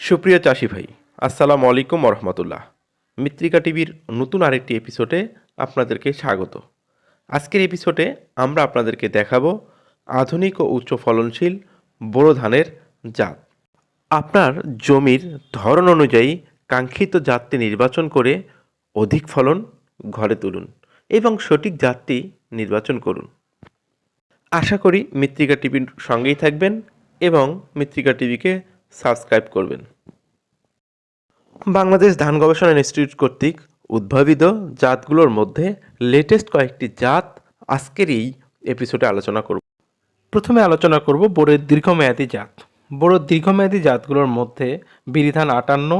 সুপ্রিয় চাষি ভাই, আসসালামু আলাইকুম রহমতুল্লাহ। মিত্রিকা টিভির নতুন আরেকটি এপিসোডে আপনাদেরকে স্বাগত। আজকের এপিসোডে আমরা আপনাদেরকে দেখাবো আধুনিক ও উচ্চ ফলনশীল বোরো ধানের জাত। আপনার জমির ধরন অনুযায়ী কাঙ্ক্ষিত জাতটি নির্বাচন করে অধিক ফলন ঘরে তুলুন এবং সঠিক জাতটি নির্বাচন করুন। আশা করি মৃত্তিকা টিভির সঙ্গেই থাকবেন এবং মৃত্তিকা টিভিকে সাবস্ক্রাইব করবেন। বাংলাদেশ ধান গবেষণা ইনস্টিটিউট কর্তৃক উদ্ভাবিত জাতগুলোর মধ্যে লেটেস্ট কয়েকটি জাত আজকের এই এপিসোডে আলোচনা করব। প্রথমে আলোচনা করব বোরের দীর্ঘমেয়াদী জাত। বোরোর দীর্ঘমেয়াদী জাতগুলোর মধ্যে বিরিধান আটান্ন,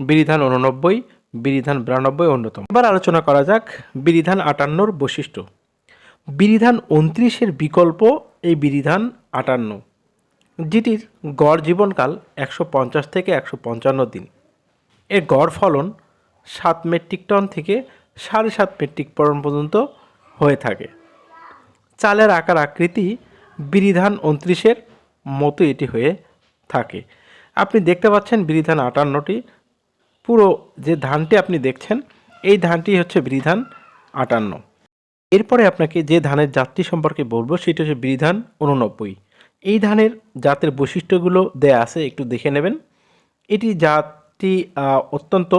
বিরিধান উননব্বই বিরিধান বিরানব্বই অন্যতম। এবার আলোচনা করা যাক বিরিধান আটান্নর বৈশিষ্ট্য। বিরিধান উনত্রিশের বিকল্প এই বিরিধান আটান্ন। যেটির গড় জীবনকাল একশো পঞ্চাশ থেকে একশো পঞ্চান্ন দিন। এর গড় ফলন সাত মেট্রিক টন থেকে সাড়ে সাত মেট্রিক টন পর্যন্ত হয়ে থাকে। চালের আকার আকৃতি বিরিধান উনত্রিশের মতো এটি হয়ে থাকে। আপনি দেখতে পাচ্ছেন বিরিধান আটান্নটি। পুরো যে ধানটি আপনি দেখছেন, এই ধানটি হচ্ছে বিরিধান আটান্ন। এরপরে আপনাকে যে ধানের জাতটি সম্পর্কে বলব, সেটি হচ্ছে বিরিধান উননব্বই এই ধানের জাতের বৈশিষ্ট্যগুলো দেয়া আছে, একটু দেখে নেবেন। এটি জাতটি অত্যন্ত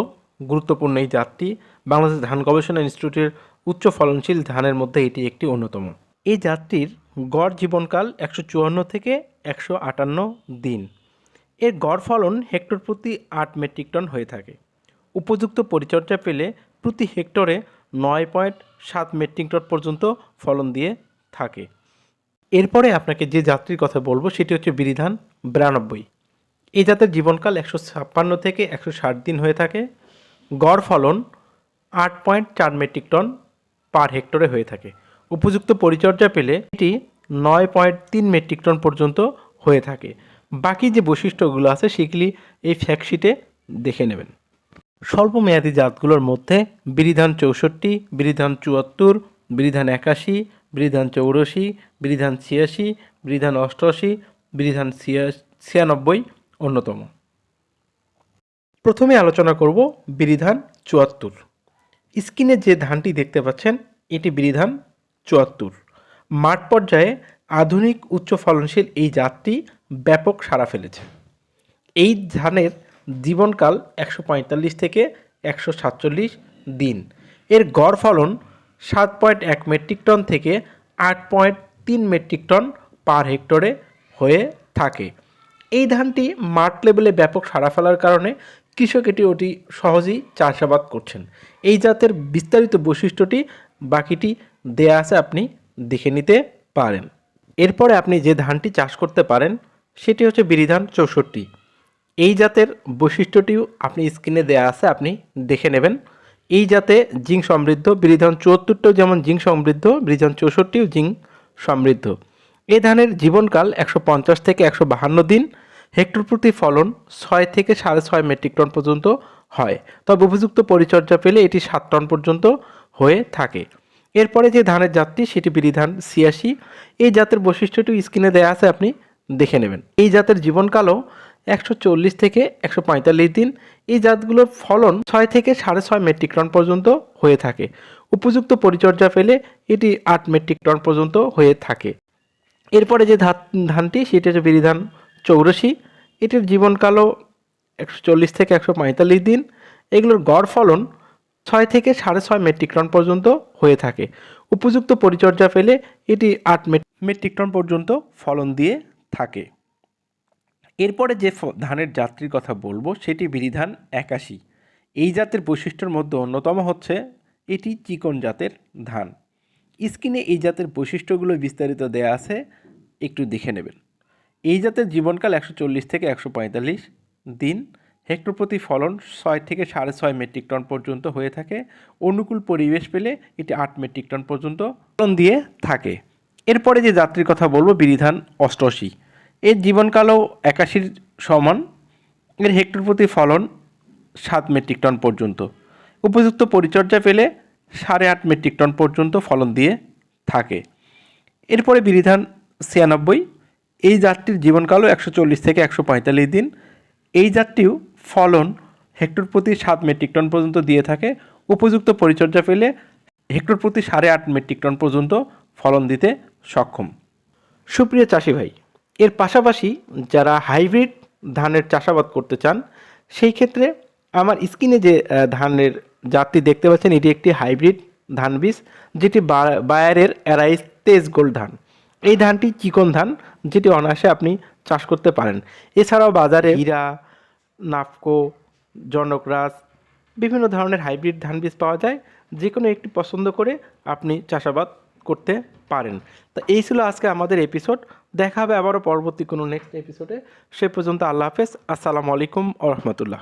গুরুত্বপূর্ণ এই জাতটি। বাংলাদেশ ধান গবেষণা ইনস্টিটিউটের উচ্চ ফলনশীল ধানের মধ্যে এটি একটি অন্যতম। এই জাতটির গড় জীবনকাল একশো চুয়ান্ন থেকে একশো আটান্ন দিন। এর গড় ফলন হেক্টর প্রতি আট মেট্রিক টন হয়ে থাকে। উপযুক্ত পরিচর্যা পেলে প্রতি হেক্টরে নয় পয়েন্ট সাত মেট্রিক টন পর্যন্ত ফলন দিয়ে থাকে। এরপরে আপনাকে যে যাত্রীর কথা বলব, সেটি হচ্ছে বিরিধান বিরানব্বই। এই জাতের জীবনকাল একশো ছাপ্পান্ন থেকে একশো ষাট দিন হয়ে থাকে। গড় ফলন আট পয়েন্ট চার মেট্রিক টন পার হেক্টরে হয়ে থাকে। উপযুক্ত পরিচর্যা পেলে এটি নয় পয়েন্ট তিন মেট্রিক টন পর্যন্ত হয়ে থাকে। বাকি যে বৈশিষ্ট্যগুলো আছে, সেগুলি এই ফ্যাক্টশিটে দেখে নেবেন। স্বল্প মেয়াদী জাতগুলোর মধ্যে বিরিধান চৌষট্টি, বিরিধান চুয়াত্তর, বিরিধান একাশি বিরিধান চৌরাশি বিরিধান ছিয়াশি বিরিধান অষ্টআশি বিরিধান ছিয়া, ছিয়ানব্বই অন্যতম। প্রথমে আলোচনা করব বিরিধান চুয়াত্তর। স্ক্রিনে যে ধানটি দেখতে পাচ্ছেন, এটি বিরিধান চুয়াত্তর। মাঠ পর্যায়ে আধুনিক উচ্চ ফলনশীল এই জাতটি ব্যাপক সাড়া ফেলেছে। এই ধানের জীবনকাল একশো পঁয়তাল্লিশ থেকে একশো সাতচল্লিশ দিন। এর গড় ফলন সাত পয়েন্ট এক মেট্রিক টন থেকে আট পয়েন্ট তিন মেট্রিক টন পার হেক্টরে হয়ে থাকে। এই ধানটি মাঠ লেভেলে ব্যাপক সাড়া ফেলার কারণে কৃষক এটি অতি সহজেই চাষাবাদ করছেন। এই জাতের বিস্তারিত বৈশিষ্ট্যটি বাকিটি দেয়া আছে আপনি দেখে নিতে পারেন। এরপরে আপনি যে ধানটি চাষ করতে পারেন, সেটি হচ্ছে বিরিধান চৌষট্টি। এই জাতের বৈশিষ্ট্যটিও আপনি স্ক্রিনে দেয়া আছে, আপনি দেখে নেবেন। এই জাতে জিং সমৃদ্ধ, বিরিধান চুয়াত্তরটাও যেমন জিং সমৃদ্ধ, বিরিধান চৌষট্টিও জিং সমৃদ্ধ। এই ধানের জীবনকাল একশো পঞ্চাশ থেকে একশো বাহান্ন দিন, হেক্টর প্রতি ফলন ছয় থেকে সাড়ে ছয় মেট্রিক টন পর্যন্ত হয়। তবে উপযুক্ত পরিচর্যা পেলে এটি সাত টন পর্যন্ত হয়ে থাকে। এরপরে যে ধানের জাতটি, সেটি বিরিধান ছিয়াশি। এই জাতের বৈশিষ্ট্যটি স্ক্রিনে দেওয়া আছে, আপনি দেখে নেবেন। এই জাতের জীবনকালও একশো চল্লিশ থেকে একশো পঁয়তাল্লিশ দিন এই জাতগুলোর ফলন ছয় থেকে সাড়ে ছয় মেট্রিক টন পর্যন্ত হয়ে থাকে। উপযুক্ত পরিচর্যা পেলে এটি আট মেট্রিক টন পর্যন্ত হয়ে থাকে। এরপরে যে ধানটি, সেটি হচ্ছে বিরিধান চৌরাশি এটির জীবনকালও একশো চল্লিশ থেকে একশো পঁয়তাল্লিশ দিন। এগুলোর গড় ফলন ছয় থেকে সাড়ে ছয় মেট্রিক টন পর্যন্ত হয়ে থাকে। উপযুক্ত পরিচর্যা পেলে এটি আট মেট্রিক টন পর্যন্ত ফলন দিয়ে থাকে। এরপরে যে ধানের জাতটির কথা বলব, সেটি বিরিধান একাশি। এই জাতের বৈশিষ্ট্যের মধ্যে অন্যতম হচ্ছে এটি চিকন জাতের ধান। স্কিনে এই জাতের বৈশিষ্ট্যগুলো বিস্তারিত দেয়া আছে, একটু দেখে নেবেন। এই জাতের জীবনকাল একশো চল্লিশ থেকে একশো পঁয়তাল্লিশ দিন। হেক্টর প্রতি ফলন ছয় থেকে সাড়ে ছয় মেট্রিক টন পর্যন্ত হয়ে থাকে। অনুকূল পরিবেশ পেলে এটি আট মেট্রিক টন পর্যন্ত ফলন দিয়ে থাকে। এরপরে যে যাত্রীর কথা বলব বিরিধান অষ্টআশি। এর জীবনকালও একাশির সমান। এর হেক্টর প্রতি ফলন সাত মেট্রিক টন পর্যন্ত। উপযুক্ত পরিচর্যা পেলে সাড়ে আট মেট্রিক টন পর্যন্ত ফলন দিয়ে থাকে। এরপরে বিরিধান ছিয়ানব্বই, এই জাতটির জীবনকালও একশো চল্লিশ থেকে একশো পঁয়তাল্লিশ দিন। এই জাতটিও ফলন হেক্টর প্রতি সাত মেট্রিক টন পর্যন্ত দিয়ে থাকে। উপযুক্ত পরিচর্যা পেলে হেক্টর প্রতি সাড়ে আট মেট্রিক টন পর্যন্ত ফলন দিতে সক্ষম। সুপ্রিয় চাষি ভাই এর পাশাপাশি যারা হাইব্রিড ধানের চাষাবাদ করতে চান, সেই ক্ষেত্রে আমার স্ক্রিনে যে ধানের জাতটি দেখতে পাচ্ছেন, এটি একটি হাইব্রিড ধান বীজ, যেটি বায়ারের অ্যারাইস তেজ গোল্ড ধান। এই ধানটি চিকন ধান, যেটি অনায়াসে আপনি চাষ করতে পারেন। এছাড়াও বাজারে হীরা, নাফকো, জনকরাজ, বিভিন্ন ধরনের হাইব্রিড ধান বীজ পাওয়া যায় যে কোনো একটি পছন্দ করে আপনি চাষাবাদ করতে পারেন। তো এই ছিল আজকে আমাদের এপিসোড। দেখা হবে আবারও পরবর্তী কোনো নেক্সট এপিসোডে সে পর্যন্ত আল্লাহ হাফেজ। আসসালামু আলাইকুম ও রহমতুল্লাহ।